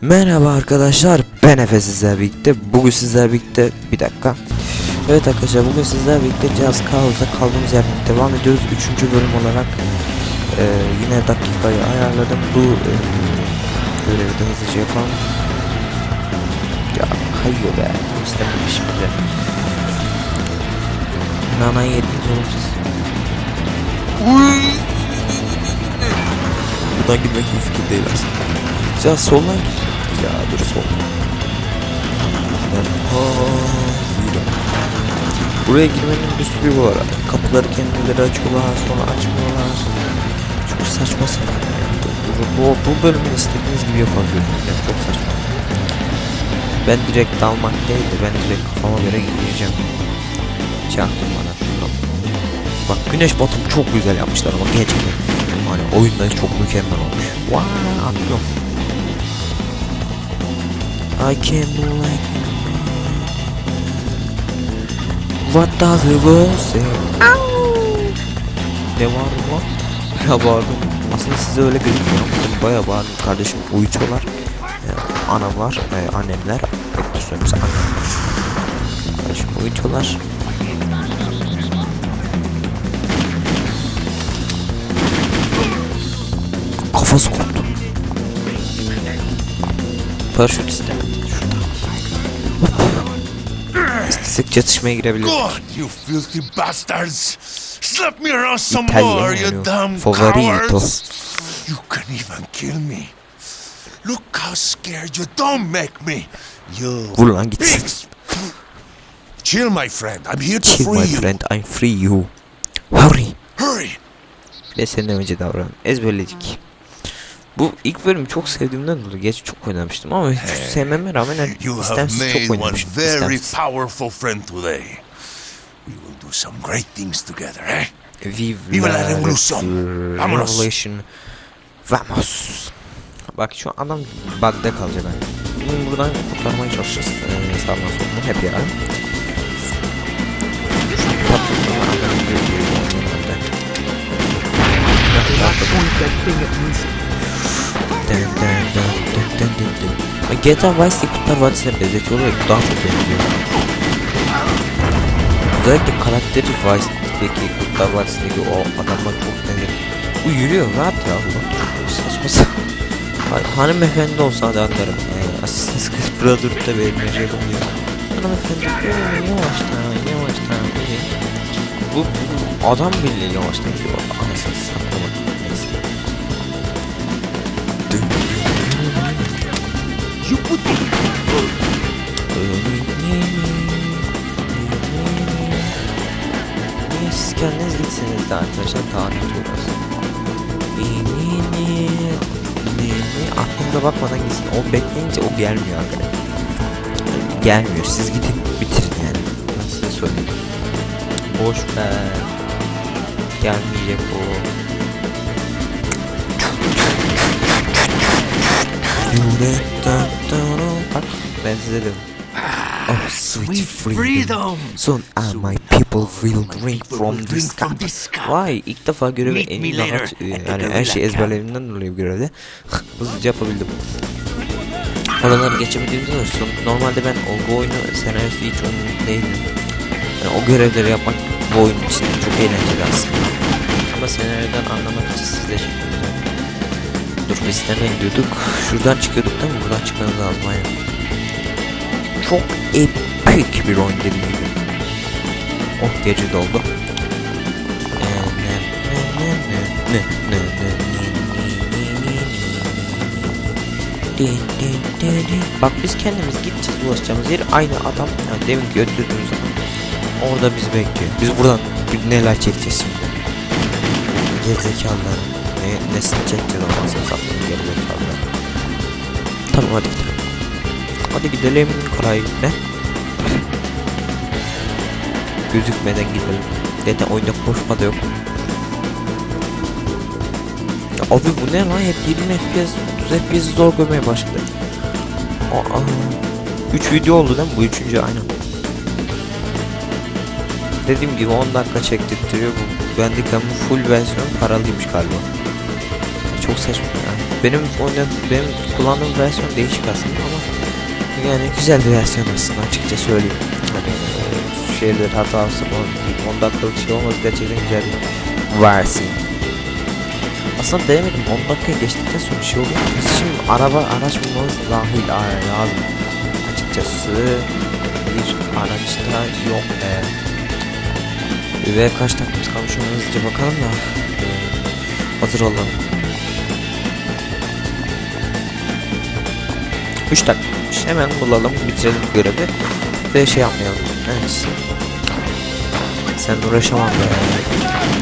Merhaba arkadaşlar ben Efe sizlerle birlikte. Bugün sizlerle birlikte bir dakika. Evet arkadaşlar bugün sizlerle birlikte Jazz Chaos'da kaldığımız yerden devam ediyoruz. 3. bölüm olarak Ee, yine dakikayı ayarladım. Bu e, görevi de hızlıca yapalım. Ya kayıyor be istemedim şimdi Nana yediniz oğlum siz Buradan gitmek fikir değil aslında. Ya soldan git ya dur sol. Buraya girmenin bir sürü yolu var. Kapıları kendileri açıyorlar sonra açmıyorlar. Çok saçma sapan. Bu, bu, bu bölümü istediğiniz gibi yapabiliyorsunuz. Yani çok saçma. Ben direkt dalmak değil de ben direkt kafama göre gireceğim. Çaktım bana. Bak güneş batımı çok güzel yapmışlar ama gerçekten. Hani oyunda çok mükemmel olmuş. Vaa atlıyorum. I can't like What does the world say? Ne var mı? Bayağı bağırdım. Aslında size öyle gözükmüyor bayağı bağırdım. Kardeşim uyutuyorlar. Ee, anamlar, e, annemler. Bekle söylemesi annem. Kardeşim uyutuyorlar. Kafası koptu. Paraşüt istemedi. Some Italiano, more, you damn favorito. cowards! You can even kill me. Look how scared you don't make me. You Vur lan gitsin. Chill, my friend. I'm here to Chill free my you. friend, I'm free you. Hurry. Hurry! Bir de senden önce davran. Ezberledik. Bu ilk bölümü çok sevdiğimden dolayı geç çok oynamıştım ama hiç sevmeme rağmen You have istemsiz made çok one oynamıştım. very powerful friend today. We will do some great things together, eh? Viva, Viva la revolución. Vámonos. Revolution. Vamos. Bak şu adam bug'da kalacak. Bunu buradan kurtarmaya çalışacağız. Ee, sağdan soldan hep yarar. GTA Vice City Kurtlar Vadisi'ne benzetiyorlar daha çok benziyor. Özellikle karakteri Vice City'deki Kurtlar Vadisi'ndeki o adamlar çok benziyor. Bu yürüyor rahat ya bu. Saçma sapan. Ha- Hanımefendi olsa da anlarım. Ee, Assassin's Creed Brotherhood'da benim yaşadığım gibi. Hanımefendi böyle yavaştan yavaştan. Bu, bu adam bile yavaştan gidiyor. Gitseniz de arkadaşlar tahmin ediyoruz. Aklınıza bakmadan gitsin. O bekleyince o gelmiyor arkadaşlar. Gelmiyor. Siz gidin bitirin yani. Size söyleyeyim. Boş ver. Gelmeyecek o. Bak ben size dedim. Oh sweet freedom. Soon all my people will drink from this cup. Vay ilk defa görevi en iyi rahat at yani her şey camp. ezberlediğimden dolayı görevde hızlıca yapabildim. Oraları geçebildiğimde de normalde ben o oyunu senaryosu hiç onun değildim. Yani o görevleri yapmak bu oyun için çok eğlenceli aslında. Ama senaryodan anlamak için sizle çektim. Dur biz nereden gidiyorduk? Şuradan çıkıyorduk değil mi? Buradan çıkmamız lazım aynen. Çok epik bir oyun dediğim gibi. Oh gece doldu. Bak biz kendimiz gideceğiz ulaşacağımız yer aynı adam yani demin götürdüğümüz adam orada bizi bekliyor. Biz buradan neler çekeceğiz şimdi. Gerizekalılar. Ne, nesini çekeceğiz olmazsa sattığım gerizekalılar. Tamam hadi gidelim. Hadi gidelim Koray ne? Gözükmeden gidelim. Zaten oyunda koşma da yok. Ya abi bu ne lan hep 20 FPS 30 FPS zor görmeye başladı. Aa, 3 video oldu değil mi? Bu üçüncü aynen. Dediğim gibi 10 dakika çektirtiyor bu. Bendeki bu full versiyon paralıymış galiba. Çok saçma ya. Benim oynadığım, benim kullandığım versiyon değişik aslında ama yani güzel bir versiyon aslında açıkça söyleyeyim. Hani e, şeyler hatası falan 10 dakikalık şey olmaz gerçekten güzel bir versiyon. Aslında denemedim 10 dakika geçtikten sonra şey oluyor. Biz şimdi araba araç bulmamız dahil lazım. Açıkçası bir araç da yok. Ee, ve kaç dakikamız kalmış ona hızlıca bakalım da e, hazır olalım. 3 dakikaymış. Hemen bulalım, bitirelim görevi ve şey yapmayalım. Evet. Sen uğraşamam be.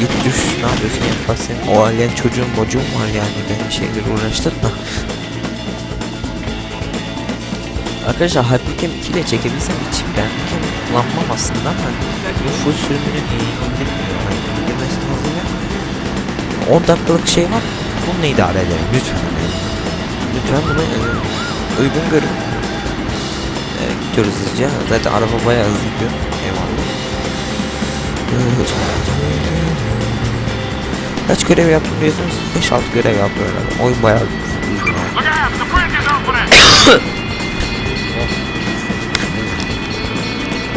Git düş, ne yapıyorsun ya? Bak senin o alien çocuğun mocuğun var yani beni şeyleri uğraştırma. Arkadaşlar Hypercam 2 ile çekebilsem hiç ben kullanmam aslında ama bu full sürümünü indirmiyor. Yani indirmesini hazır ya. 10 dakikalık şey var. Bununla idare edelim lütfen. Lütfen bunu e, uygun görün. Gidiyoruz hızlıca. Zaten araba bayağı hızlı gidiyor. Eyvallah. Kaç görev yaptım diyorsunuz? 5-6 görev yaptım herhalde. Oyun bayağı uzun.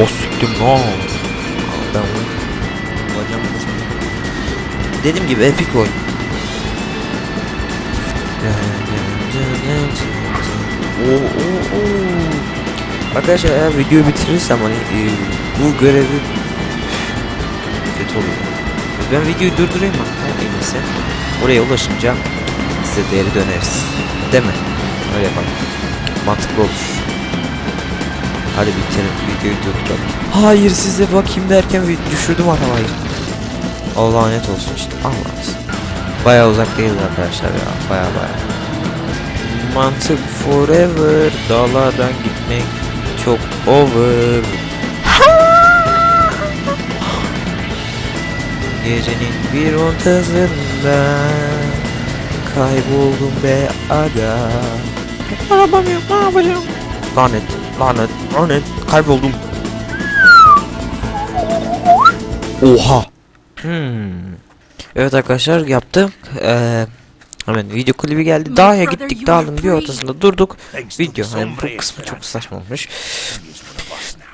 O siktim lan. Ben bozmadım. Dediğim gibi epik oyun. Oo, oo, oo. Arkadaşlar eğer videoyu bitirirsem hani e, bu görevi kötü oluyor. Ben videoyu durdurayım mı? En iyisi. Oraya ulaşınca size geri döneriz. Değil mi? Öyle yapalım. Mantıklı olur. Hadi bitirelim videoyu durduralım. Hayır size bakayım derken düşürdüm arabayı. Allah lanet olsun işte. Allah. Baya uzak değil arkadaşlar ya. Baya baya. Mantık forever. Dağlardan gitmek çok over. Gecenin bir ortasında kayboldum be aga. Arabam yok ne yapacağım? Lanet, lanet, lanet, kayboldum. Oha. Hmm. Evet arkadaşlar yaptık. Ee, hemen video klibi geldi. Dağa gittik dağın bir ortasında durduk. Video hani bu kısmı çok saçma olmuş.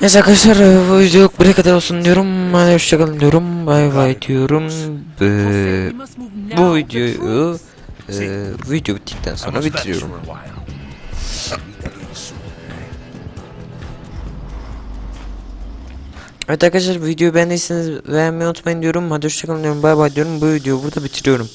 Neyse arkadaşlar e, bu video buraya kadar olsun diyorum. Hadi hoşçakalın diyorum. Bay bay diyorum. Ee, bu videoyu e, video bittikten sonra bitiriyorum. Evet arkadaşlar videoyu beğendiyseniz beğenmeyi unutmayın diyorum. Hadi hoşçakalın diyorum. Bay bay diyorum. Bu videoyu burada bitiriyorum.